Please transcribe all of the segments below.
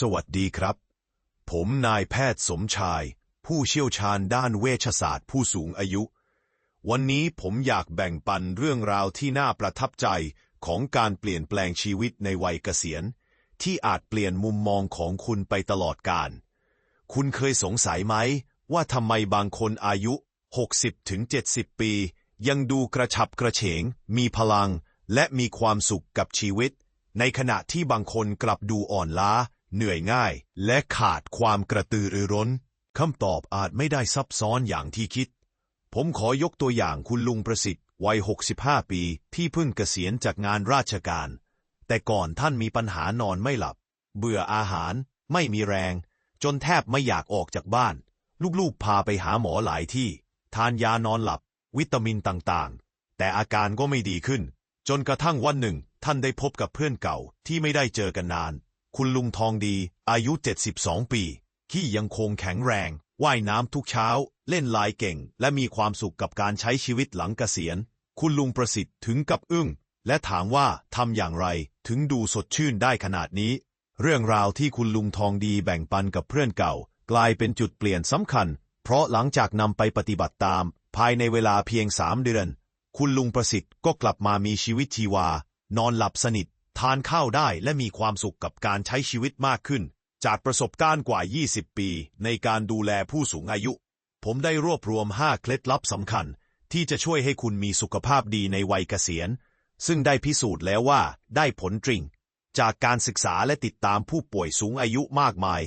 สวัสดีครับ ผมนายแพทย์สมชาย ผู้เชี่ยวชาญด้านเวชศาสตร์ผู้สูงอายุ วันนี้ผมอยากแบ่งปันเรื่องราวที่น่าประทับใจของการเปลี่ยนแปลงชีวิตในวัยเกษียณ ที่อาจเปลี่ยนมุมมองของคุณไปตลอดกาลคุณเคยสงสัยไหม ว่าทำไมบางคนอายุ 60-70ปี ยังดูกระฉับกระเฉง มีพลัง และมีความสุขกับชีวิต ในขณะที่บางคนกลับดูอ่อนล้า เหนื่อยง่าย และขาดความกระตือรือร้นคำตอบอาจไม่ได้ซับซ้อนอย่างที่คิด ผมขอยกตัวอย่างคุณลุงประสิทธิ์ วัย 65 ปี ที่เพิ่งเกษียณจากงานราชการ แต่ก่อนท่านมีปัญหานอนไม่หลับ เบื่ออาหาร ไม่มีแรง จนแทบไม่อยากออกจากบ้าน ลูกๆพาไปหาหมอหลายที่ ทานยานอนหลับ วิตามินต่างๆ แต่อาการก็ไม่ดีขึ้น จนกระทั่งวันหนึ่ง ท่านได้พบกับเพื่อนเก่าที่ไม่ได้เจอกันนาน คุณลุงทองดี อายุ 72 ปี ที่ยังคงแข็งแรง ว่ายน้ำทุกเช้า เล่นลายเก่ง และมีความสุขกับการใช้ชีวิตหลังเกษียณ คุณลุงประสิทธิ์ถึงกับอึ้ง และถามว่าทำอย่างไรถึงดูสดชื่นได้ขนาดนี้ เรื่องราวที่คุณลุงทองดีแบ่งปันกับเพื่อนเก่า กลายเป็นจุดเปลี่ยนสำคัญ เพราะหลังจากนำไปปฏิบัติตาม ภายในเวลาเพียงสามเดือน คุณลุงประสิทธิ์ก็กลับมามีชีวิตชีวา นอนหลับสนิท ทานข้าวได้และมีความสุขกับการใช้ชีวิตมากขึ้น จากประสบการณ์กว่า 20 ปี ในการดูแลผู้สูงอายุ ผมได้รวบรวม 5 เคล็ดลับสำคัญ ที่จะช่วยให้คุณมีสุขภาพดีในวัยเกษียณ ซึ่งได้พิสูจน์แล้วว่าได้ผลจริง จากการศึกษาและติดตามผู้ป่วยสูงอายุมากมาย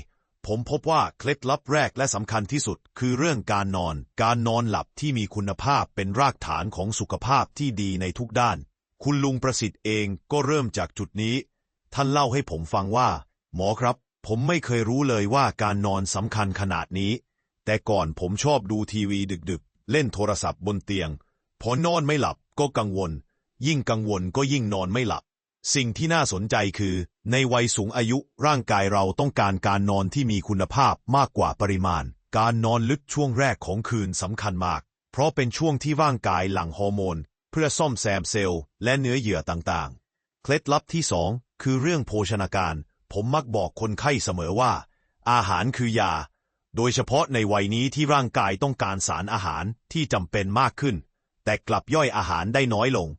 ผมพบว่าเคล็ดลับแรกและสำคัญที่สุด คือเรื่องการนอน การนอนหลับที่มีคุณภาพเป็นรากฐานของสุขภาพที่ดีในทุกด้าน คุณลุงประสิทธิ์เองก็เริ่มจากจุดนี้ ท่านเล่าให้ผมฟังว่า หมอครับ ผมไม่เคยรู้เลยว่าการนอนสำคัญขนาดนี้ แต่ก่อนผมชอบดูทีวีดึกๆ เล่นโทรศัพท์บนเตียง พอนอนไม่หลับก็กังวล ยิ่งกังวลก็ยิ่งนอนไม่หลับ สิ่งที่น่าสนใจคือ ในวัยสูงอายุร่างกายเราต้องการการนอนที่มีคุณภาพมากกว่าปริมาณ การนอนลึกช่วงแรกของคืนสำคัญมาก เพราะเป็นช่วงที่ร่างกายหลั่งฮอร์โมน เพื่อซ่อมแซมเซลล์และเนื้อเยื่อต่างๆ เคล็ดลับที่สองคือเรื่องโภชนาการ ผมมักบอกคนไข้เสมอว่า อาหารคือยา โดยเฉพาะในวัยนี้ที่ร่างกายต้องการสารอาหารที่จำเป็นมากขึ้น แต่กลับย่อยอาหารได้น้อยลง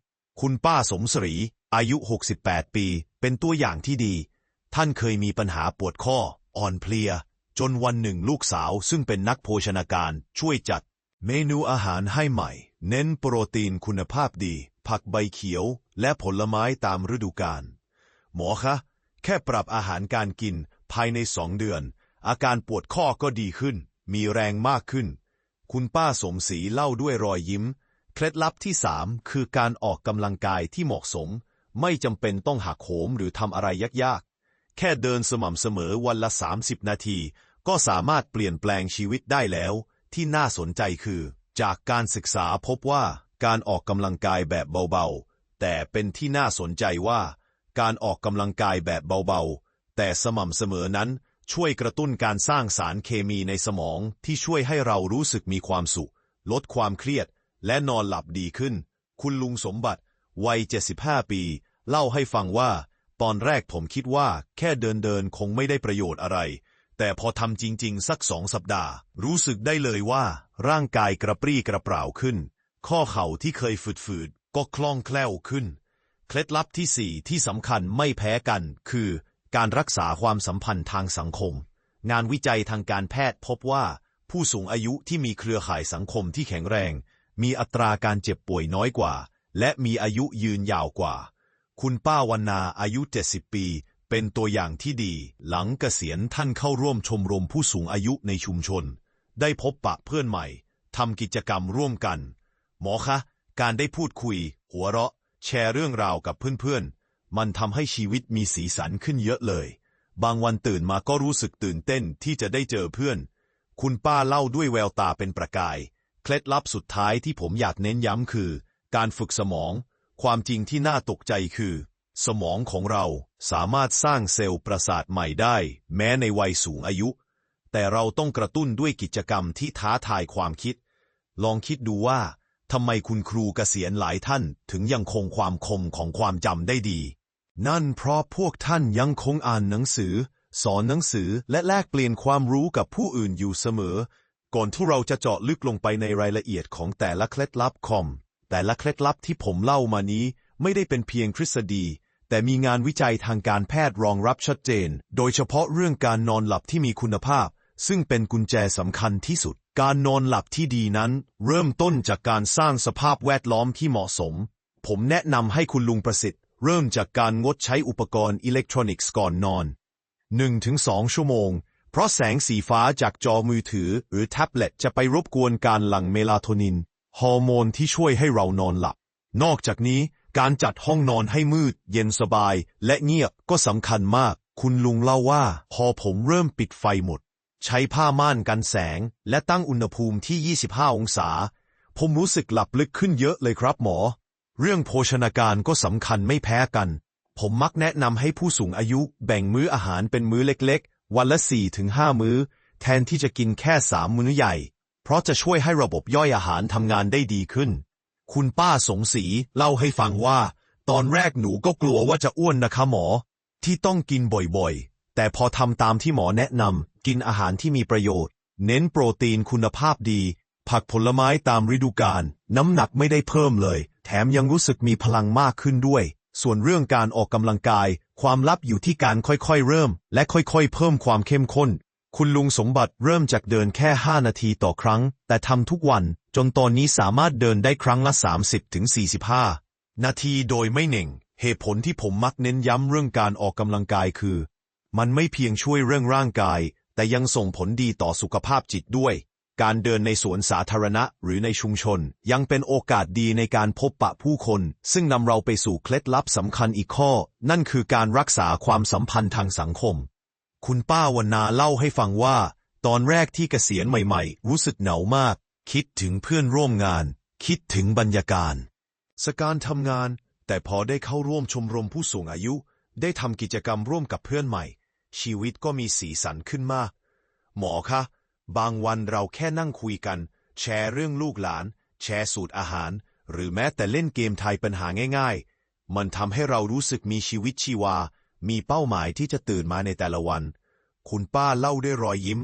คุณป้าสมศรี อายุ 68 ปี เป็นตัวอย่างที่ดี ท่านเคยมีปัญหาปวดข้อ อ่อนเพลีย จนวันหนึ่งลูกสาวซึ่งเป็นนักโภชนาการช่วยจัด เมนูอาหารให้ใหม่ เน้นโปรตีนคุณภาพดี ผักใบเขียว และผลไม้ตามฤดูกาลหมอคะ แค่ปรับอาหารการกินภายในสองเดือน อาการปวดข้อก็ดีขึ้น มีแรงมากขึ้น คุณป้าสมศรีเล่าด้วยรอยยิ้ม เคล็ดลับที่สามคือการออกกำลังกายที่เหมาะสม ไม่จำเป็นต้องหักโหมหรือทำอะไรยากๆ แค่เดินสม่ำเสมอวันละ 30 นาที ก็สามารถเปลี่ยนแปลงชีวิตได้แล้ว ที่น่าสนใจคือ จากการศึกษาพบว่าการออกกำลังกายแบบเบาๆ แต่เป็นที่น่าสนใจว่า การออกกำลังกายแบบเบาๆ แต่สม่ำเสมอนั้น ช่วยกระตุ้นการสร้างสารเคมีในสมองที่ช่วยให้เรารู้สึกมีความสุข ลดความเครียด และนอนหลับดีขึ้น คุณลุงสมบัติวัย 75 ปี เล่าให้ฟังว่า ตอนแรกผมคิดว่าแค่เดินเดินคงไม่ได้ประโยชน์อะไร แต่พอทำจริง ๆ สักสองสัปดาห์ รู้สึกได้เลยว่า ร่างกายกระปรี้กระเปร่าขึ้น ข้อเข่าที่เคยฝืดๆ ก็คล่องแคล่วขึ้น เคล็ดลับที่สี่ที่สำคัญไม่แพ้กัน คือ การรักษาความสัมพันธ์ทางสังคม งานวิจัยทางการแพทย์พบว่า ผู้สูงอายุที่มีเครือข่ายสังคมที่แข็งแรง มีอัตราการเจ็บป่วยน้อยกว่า และมีอายุยืนยาวกว่า คุณป้าวันนาอายุ 70 ปี เป็นตัวอย่างที่ดี หลังเกษียณท่านเข้าร่วมชมรมผู้สูงอายุในชุมชน ได้พบปะเพื่อนใหม่ทำกิจกรรมร่วมกัน หมอคะ การได้พูดคุย หัวเราะ แชร์เรื่องราวกับเพื่อนๆ มันทำให้ชีวิตมีสีสันขึ้นเยอะเลย บางวันตื่นมาก็รู้สึกตื่นเต้นที่จะได้เจอเพื่อน คุณป้าเล่าด้วยแววตาเป็นประกาย เคล็ดลับสุดท้ายที่ผมอยากเน้นย้ำคือ การฝึกสมอง ความจริงที่น่าตกใจคือ สมองของเราสามารถสร้างเซลล์ประสาทใหม่ได้ แม้ในวัยสูงอายุ แต่เราต้องกระตุ้นด้วยกิจกรรมที่ท้าทายความคิด ลองคิดดูว่าทำไมคุณครูเกษียณหลายท่านถึงยังคงความคมของความจำได้ดี นั่นเพราะพวกท่านยังคงอ่านหนังสือ สอนหนังสือและแลกเปลี่ยนความรู้กับผู้อื่นอยู่เสมอ ก่อนที่เราจะเจาะลึกลงไปในรายละเอียดของแต่ละเคล็ดลับคอม แต่ละเคล็ดลับที่ผมเล่ามานี้ไม่ได้เป็นเพียงทฤษฎี แต่มีงานวิจัยทางการแพทย์รองรับชัดเจน โดยเฉพาะเรื่องการนอนหลับที่มีคุณภาพ ซึ่งเป็นกุญแจสำคัญที่สุด การนอนหลับที่ดีนั้น เริ่มต้นจากการสร้างสภาพแวดล้อมที่เหมาะสม ผมแนะนำให้คุณลุงประสิทธิ์ เริ่มจากการงดใช้อุปกรณ์อิเล็กทรอนิกส์ก่อนนอน 1-2 ชั่วโมง เพราะแสงสีฟ้าจากจอมือถือ หรือแท็บเล็ตจะไปรบกวนการหลั่งเมลาโทนิน ฮอร์โมนที่ช่วยให้เรานอนหลับ นอกจากนี้ การจัดห้องนอนให้มืด เย็นสบาย และเงียบก็สำคัญมาก คุณลุงเล่าว่า พอผมเริ่มปิดไฟหมด ใช้ผ้าม่านกันแสง และตั้งอุณหภูมิที่ 25 องศา ผมรู้สึกหลับลึกขึ้นเยอะเลยครับหมอ เรื่องโภชนาการก็สำคัญไม่แพ้กัน ผมมักแนะนำให้ผู้สูงอายุแบ่งมื้ออาหารเป็นมื้อเล็กๆ วันละ 4-5 มื้อ แทนที่จะกินแค่ 3 มื้อใหญ่ เพราะจะช่วยให้ระบบย่อยอาหารทำงานได้ดีขึ้น คุณป้าสงศรีเล่าให้ฟังว่า ตอนแรกหนูก็กลัวว่าจะอ้วนนะคะหมอ ที่ต้องกินบ่อยๆ แต่พอทำตามที่หมอแนะนำกินอาหารที่มีประโยชน์ เน้นโปรตีนคุณภาพดี ผักผลไม้ตามฤดูกาลน้ำหนักไม่ได้เพิ่มเลย แถมยังรู้สึกมีพลังมากขึ้นด้วย ส่วนเรื่องการออกกำลังกาย ความลับอยู่ที่การค่อยๆเริ่ม และค่อยๆ เพิ่มความเข้มข้น คุณลุงสมบัติเริ่มจากเดินแค่ 5 นาทีต่อครั้ง แต่ทำทุกวันจนตอนนี้สามารถเดินได้ครั้งละ 30-45 นาทีโดยไม่เหน่ง เหตุผลที่ผมมักเน้นย้ำเรื่องการออกกำลังกายคือ มันไม่เพียงช่วยเรื่องร่างกาย แต่ยังส่งผลดีต่อสุขภาพจิตด้วย การเดินในสวนสาธารณะหรือในชุมชน ยังเป็นโอกาสดีในการพบปะผู้คน ซึ่งนำเราไปสู่เคล็ดลับสำคัญอีกข้อ นั่นคือการรักษาความสัมพันธ์ทางสังคม คุณป้าวันนาเล่าให้ฟังว่า ตอนแรกที่เกษียณใหม่ๆ รู้สึกเหงามาก คิดถึงเพื่อนร่วมงาน คิดถึงบรรยากาศสการทำงาน แต่พอได้เข้าร่วมชมรมผู้สูงอายุ ได้ทำกิจกรรมร่วมกับเพื่อนใหม่ ชีวิตก็มีสีสันขึ้นมาก หมอคะ บางวันเราแค่นั่งคุยกัน แชร์เรื่องลูกหลาน แชร์สูตรอาหาร หรือแม้แต่เล่นเกมทายปัญหาง่าย ๆ มันทำให้เรารู้สึกมีชีวิตชีวา มีเป้าหมายที่จะตื่นมาในแต่ละวัน คุณป้าเล่าด้วยรอยยิ้ม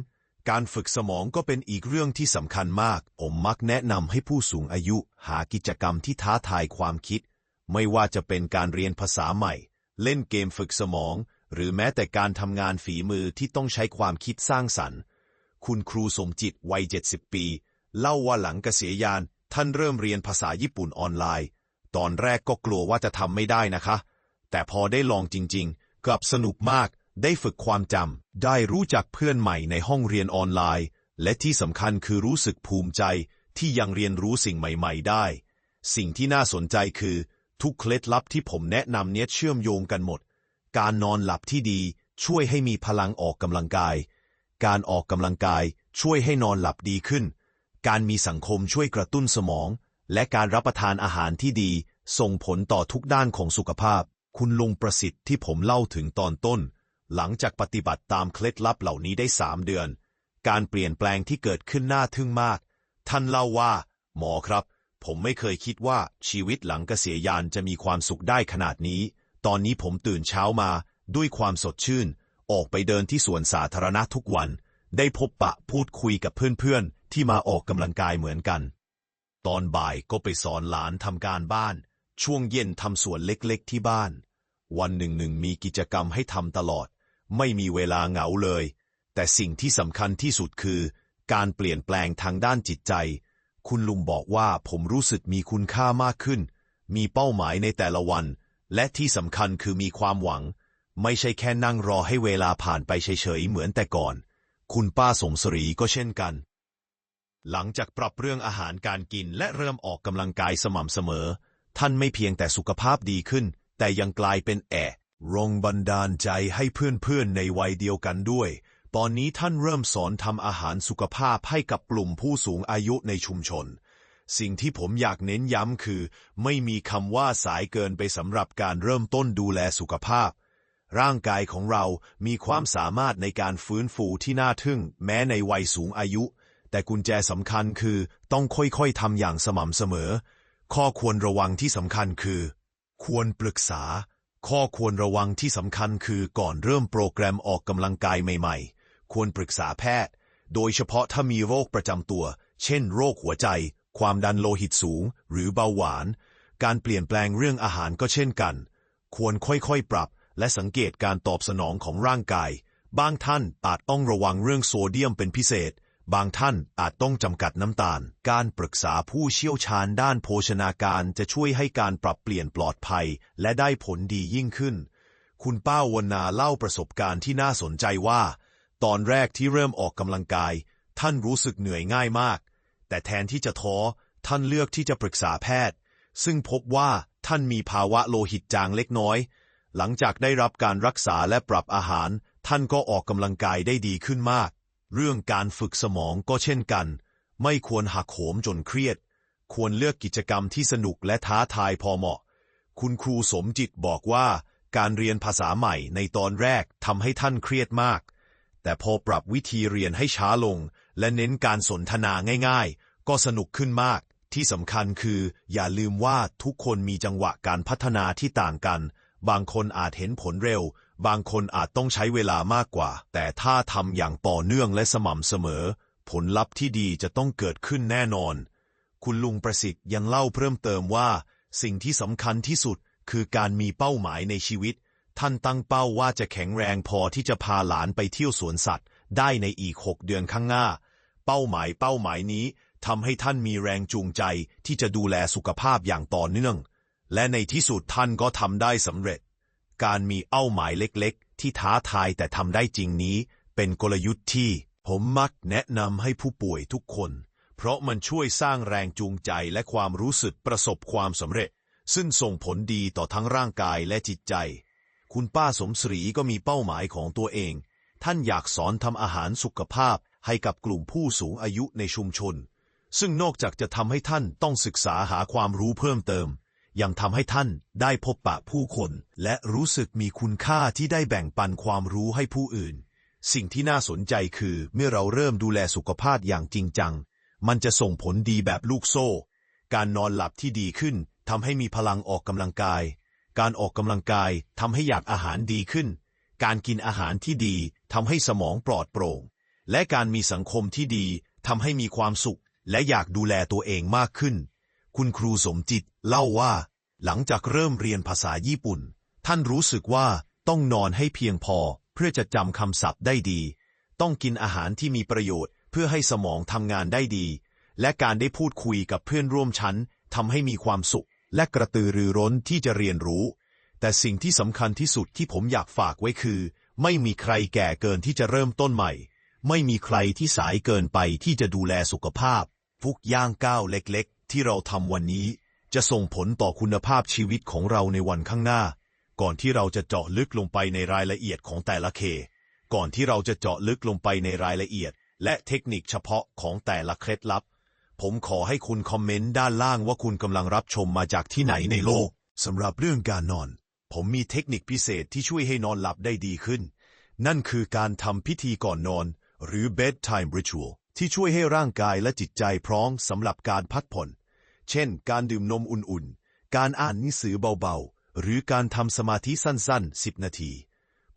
การฝึกสมองก็เป็นอีกเรื่องที่สำคัญมาก ผมมักแนะนำให้ผู้สูงอายุหากิจกรรมที่ท้าทายความคิด ไม่ว่าจะเป็นการเรียนภาษาใหม่ เล่นเกมฝึกสมอง หรือแม้แต่การทำงานฝีมือที่ต้องใช้ความคิดสร้างสรรค์ คุณครูสมจิตวัย 70 ปี เล่าว่าหลังเกษียณยาน ท่านเริ่มเรียนภาษาญี่ปุ่นออนไลน์ ตอนแรกก็กลัวว่าจะทำไม่ได้นะคะ แต่พอได้ลองจริง ๆ กลับสนุกมาก ได้ฝึกความจำ ได้รู้จักเพื่อนใหม่ในห้องเรียนออนไลน์ และที่สำคัญคือรู้สึกภูมิใจที่ยังเรียนรู้สิ่งใหม่ ๆ ได้ สิ่งที่น่าสนใจคือ ทุกเคล็ดลับที่ผมแนะนำเนี้ยเชื่อมโยงกันหมด การนอนหลับที่ดีช่วยให้มีพลังออกกำลังกาย การออกกำลังกายช่วยให้นอนหลับดีขึ้น การมีสังคมช่วยกระตุ้นสมอง และการรับประทานอาหารที่ดี ส่งผลต่อทุกด้านของสุขภาพ คุณลุงประสิทธิ์ที่ผมเล่าถึงตอนต้น หลังจากปฏิบัติตามเคล็ดลับเหล่านี้ได้สามเดือน การเปลี่ยนแปลงที่เกิดขึ้นน่าทึ่งมาก ท่านเล่าว่า หมอครับ ผมไม่เคยคิดว่าชีวิตหลังเกษียณจะมีความสุขได้ขนาดนี้ ตอนนี้ผมตื่นเช้ามาด้วยความสดชื่น ออกไปเดินที่สวนสาธารณะทุกวัน ได้พบปะพูดคุยกับเพื่อนๆ ที่มาออกกำลังกายเหมือนกัน ตอนบ่ายก็ไปสอนหลานทำการบ้าน ช่วงเย็นทำสวนเล็กๆที่บ้าน วันหนึ่งหนึ่งมีกิจกรรมให้ทำตลอด ไม่มีเวลาเหงาเลย แต่สิ่งที่สำคัญที่สุดคือ การเปลี่ยนแปลงทางด้านจิตใจ คุณลุงบอกว่าผมรู้สึกมีคุณค่ามากขึ้น มีเป้าหมายในแต่ละวัน และที่สำคัญคือมีความหวัง ไม่ใช่แค่นั่งรอให้เวลาผ่านไปเฉยๆเหมือนแต่ก่อน คุณป้าสมศรีก็เช่นกัน หลังจากปรับเรื่องอาหารการกินและเริ่มออกกำลังกายสม่ำเสมอ ท่านไม่เพียงแต่สุขภาพดีขึ้น แต่ยังกลายเป็นแอะรงบันดาลใจให้เพื่อนๆในวัยเดียวกันด้วย ตอนนี้ท่านเริ่มสอนทำอาหารสุขภาพให้กับกลุ่มผู้สูงอายุในชุมชน สิ่งที่ผมอยากเน้นย้ำคือ ไม่มีคำว่าสายเกินไปสำหรับการเริ่มต้นดูแลสุขภาพ ร่างกายของเรามีความสามารถในการฟื้นฟูที่น่าทึ่ง แม้ในวัยสูงอายุ แต่กุญแจสำคัญคือต้องค่อยๆทำอย่างสม่ำเสมอ ข้อควรระวังที่สำคัญคือ ควรปรึกษา ข้อควรระวังที่สำคัญคือก่อนเริ่มโปรแกรมออกกำลังกายใหม่ๆ ควรปรึกษาแพทย์ โดยเฉพาะถ้ามีโรคประจำตัว เช่น โรคหัวใจ ความดันโลหิตสูง หรือเบาหวาน การเปลี่ยนแปลงเรื่องอาหารก็เช่นกัน ควรค่อยๆปรับ และสังเกตการตอบสนองของร่างกาย บางท่านอาจต้องระวังเรื่องโซเดียมเป็นพิเศษ บางท่านอาจต้องจำกัดน้ำตาล การปรึกษาผู้เชี่ยวชาญด้านโภชนาการจะช่วยให้การปรับเปลี่ยนปลอดภัย และได้ผลดียิ่งขึ้น คุณป้าวนาเล่าประสบการณ์ที่น่าสนใจว่า ตอนแรกที่เริ่มออกกำลังกาย ท่านรู้สึกเหนื่อยง่ายมาก แต่แทนที่จะท้อท่านเลือกที่จะปรึกษาแพทย์ ซึ่งพบว่าท่านมีภาวะโลหิตจางเล็กน้อย หลังจากได้รับการรักษาและปรับอาหาร ท่านก็ออกกำลังกายได้ดีขึ้นมาก เรื่องการฝึกสมองก็เช่นกัน ไม่ควรหักโหมจนเครียด ควรเลือกกิจกรรมที่สนุกและท้าทายพอเหมาะ คุณครูสมจิตบอกว่าการเรียนภาษาใหม่ในตอนแรกทำให้ท่านเครียดมาก แต่พอปรับวิธีเรียนให้ช้าลง และเน้นการสนทนาง่ายๆ ก็สนุกขึ้นมาก ที่สำคัญคือ อย่าลืมว่าทุกคนมีจังหวะการพัฒนาที่ต่างกัน บางคนอาจเห็นผลเร็ว บางคนอาจต้องใช้เวลามากกว่า แต่ถ้าทำอย่างต่อเนื่องและสม่ำเสมอ ผลลัพธ์ที่ดีจะต้องเกิดขึ้นแน่นอน คุณลุงประสิทธิ์ยังเล่าเพิ่มเติมว่า สิ่งที่สำคัญที่สุดคือการมีเป้าหมายในชีวิต ท่านตั้งเป้าว่าจะแข็งแรงพอที่จะพาหลานไปเที่ยวสวนสัตว์ ได้ในอีกหกเดือนข้างหน้า เป้าหมายเป้าหมายนี้ทำให้ท่านมีแรงจูงใจที่จะดูแลสุขภาพอย่างต่อเนื่อง และในที่สุดท่านก็ทำได้สำเร็จ การมีเป้าหมายเล็กๆ ที่ท้าทายแต่ทำได้จริงนี้ เป็นกลยุทธ์ที่ ผมมักแนะนำให้ผู้ป่วยทุกคน เพราะมันช่วยสร้างแรงจูงใจและความรู้สึกประสบความสำเร็จ ซึ่งส่งผลดีต่อทั้งร่างกายและจิตใจ คุณป้าสมศรีก็มีเป้าหมายของตัวเอง ท่านอยากสอนทำอาหารสุขภาพให้กับกลุ่มผู้สูงอายุในชุมชน ซึ่งนอกจากจะทำให้ท่านต้องศึกษาหาความรู้เพิ่มเติม ยังทำให้ท่านได้พบปะผู้คน และรู้สึกมีคุณค่าที่ได้แบ่งปันความรู้ให้ผู้อื่น สิ่งที่น่าสนใจคือเมื่อเราเริ่มดูแลสุขภาพอย่างจริงจัง มันจะส่งผลดีแบบลูกโซ่ การนอนหลับที่ดีขึ้นทำให้มีพลังออกกำลังกาย การออกกำลังกายทำให้อยากอาหารดีขึ้น การกินอาหารที่ดีทำให้สมองปลอดโปร่ง และการมีสังคมที่ดีทำให้มีความสุข และอยากดูแลตัวเองมากขึ้น คุณครูสมจิตเล่าว่า หลังจากเริ่มเรียนภาษาญี่ปุ่น ท่านรู้สึกว่าต้องนอนให้เพียงพอเพื่อจะจำคำศัพท์ได้ดี ต้องกินอาหารที่มีประโยชน์ เพื่อให้สมองทำงานได้ดี และการได้พูดคุยกับเพื่อนร่วมชั้นทำให้มีความสุข และกระตือรือร้นที่จะเรียนรู้ แต่สิ่งที่สำคัญที่สุดที่ผมอยากฝากไว้คือ ไม่มีใครแก่เกินที่จะเริ่มต้นใหม่ ไม่มีใครที่สายเกินไปที่จะดูแลสุขภาพ ทุกย่างก้าวเล็ก ที่เราทำวันนี้จะส่งผลต่อคุณภาพชีวิตของเราในวันข้างหน้า ก่อนที่เราจะเจาะลึกลงไปในรายละเอียดของแต่ละเค ก่อนที่เราจะเจาะลึกลงไปในรายละเอียด และเทคนิคเฉพาะของแต่ละเคล็ดลับ ผมขอให้คุณคอมเมนต์ด้านล่างว่าคุณกำลังรับชมมาจากที่ไหนในโลกสำหรับเรื่องการนอน ผมมีเทคนิคพิเศษที่ช่วยให้นอนหลับได้ดีขึ้น นั่นคือการทำพิธีก่อนนอน หรือ bedtime ritual ที่ช่วยให้ร่างกายและจิตใจพร้อมสำหรับการพักผ่อน เช่น การดื่มนมอุ่นๆ การอ่านหนังสือเบาๆ หรือการทำสมาธิสั้นๆ 10 นาที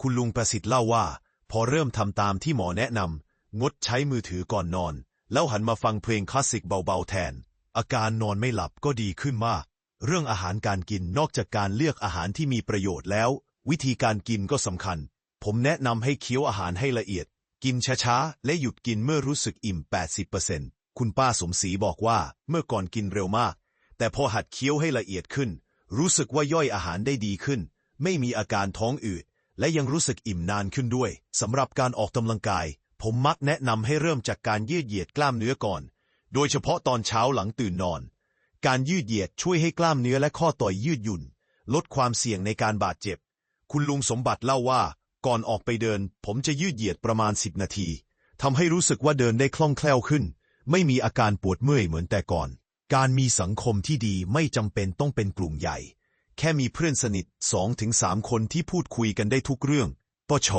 คุณลุงประสิทธิ์เล่าว่า พอเริ่มทำตามที่หมอแนะนำงดใช้มือถือก่อนนอน แล้วหันมาฟังเพลงคลาสสิกเบาๆแทน อาการนอนไม่หลับก็ดีขึ้นมาก เรื่องอาหารการกินนอกจากการเลือกอาหารที่มีประโยชน์แล้ว วิธีการกินก็สำคัญ ผมแนะนำให้เคี้ยวอาหารให้ละเอียด กินช้าๆ และหยุดกินเมื่อรู้สึกอิ่ม 80% คุณป้าสมศรีบอกว่าเมื่อก่อนกินเร็วมาก แต่พอหัดเคี้ยวให้ละเอียดขึ้น รู้สึกว่าย่อยอาหารได้ดีขึ้น ไม่มีอาการท้องอืด และยังรู้สึกอิ่มนานขึ้นด้วยสำหรับการออกกำลังกาย ผมมักแนะนำให้เริ่มจากการยืดเหยียดกล้ามเนื้อก่อน โดยเฉพาะตอนเช้าหลังตื่นนอน การยืดเหยียดช่วยให้กล้ามเนื้อและข้อต่อยยืดหยุ่น ลดความเสี่ยงในการบาดเจ็บ คุณลุงสมบัติเล่าว่า ก่อนออกไปเดิน ผมจะยืดเหยียดประมาณ 10 นาทีทำให้รู้สึกว่าเดินได้คล่องแคล่วขึ้น ไม่มีอาการปวดเมื่อยเหมือนแต่ก่อน การมีสังคมที่ดีไม่จำเป็นต้องเป็นกลุ่มใหญ่ แค่มีเพื่อนสนิท2-3คนที่พูดคุยกันได้ทุกเรื่องปช